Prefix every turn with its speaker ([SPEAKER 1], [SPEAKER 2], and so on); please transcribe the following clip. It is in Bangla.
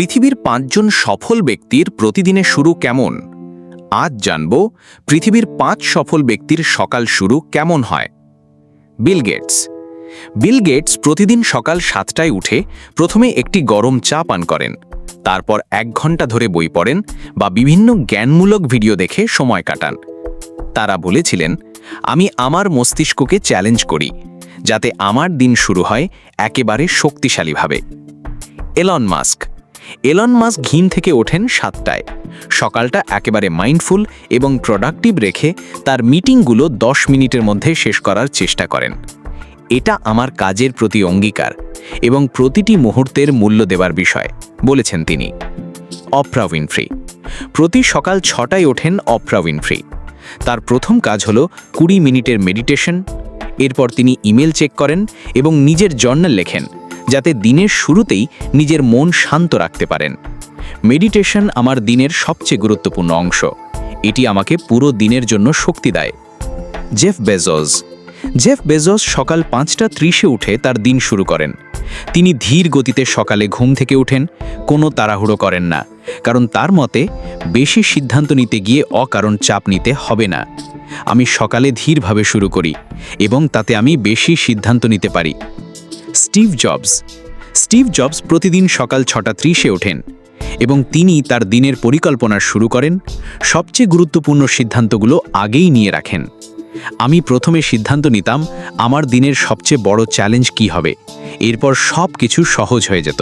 [SPEAKER 1] পৃথিবীর পাঁচজন সফল ব্যক্তির প্রতিদিনের শুরু কেমন? আজ জানব পৃথিবীর পাঁচ সফল ব্যক্তির সকাল শুরু কেমন হয়। Bill Gates. বিল গেটস প্রতিদিন সকাল সাতটায় উঠে প্রথমে একটি গরম চা পান করেন। তারপর এক ঘণ্টা ধরে বই পড়েন বা বিভিন্ন জ্ঞানমূলক ভিডিও দেখে সময় কাটান। তারা বলেছিলেন, আমি আমার মস্তিষ্ককে চ্যালেঞ্জ করি, যাতে আমার দিন শুরু হয় একেবারে শক্তিশালীভাবে। Elon Musk. এলন মাস্ক ঘিম থেকে ওঠেন সাতটায়। সকালটা একেবারে মাইন্ডফুল এবং প্রোডাক্টিভ রেখে তার মিটিংগুলো দশ মিনিটের মধ্যে শেষ করার চেষ্টা করেন। এটা আমার কাজের প্রতি অঙ্গীকার এবং প্রতিটি মুহূর্তের মূল্য দেবার বিষয়, বলেছেন তিনি। অপ্রা উইনফ্রি প্রতি সকাল ছটায় ওঠেন অপ্রা উইনফ্রি তার প্রথম কাজ হলো কুড়ি মিনিটের মেডিটেশন এরপর তিনি ইমেল চেক করেন এবং নিজের জার্নাল লেখেন। যাতে দিনের শুরুতেই নিজের মন শান্ত রাখতে পারেন। মেডিটেশন আমার দিনের সবচেয়ে গুরুত্বপূর্ণ অংশ। এটি আমাকে পুরো দিনের জন্য শক্তি দেয়। Jeff Bezos. জেফ বেজস সকাল পাঁচটা ত্রিশে উঠে তার দিন শুরু করেন। তিনি ধীর গতিতে সকালে ঘুম থেকে ওঠেন, কোনো তাড়াহুড়ো করেন না। কারণ তার মতে, বেশি সিদ্ধান্ত নিতে গিয়ে অকারণ চাপ নিতে হবে না। আমি সকালে ধীরভাবে শুরু করি এবং তাতে আমি বেশি সিদ্ধান্ত নিতে পারি। Steve jobs. স্টিভ জবস প্রতিদিন সকাল ছটা ত্রিশে ওঠেন এবং তিনি তার দিনের পরিকল্পনা শুরু করেন, সবচেয়ে গুরুত্বপূর্ণ সিদ্ধান্তগুলো আগেই নিয়ে রাখেন। আমি প্রথমে সিদ্ধান্ত নিতাম আমার দিনের সবচেয়ে বড় চ্যালেঞ্জ কি হবে, এরপর সব কিছু সহজ হয়ে যেত।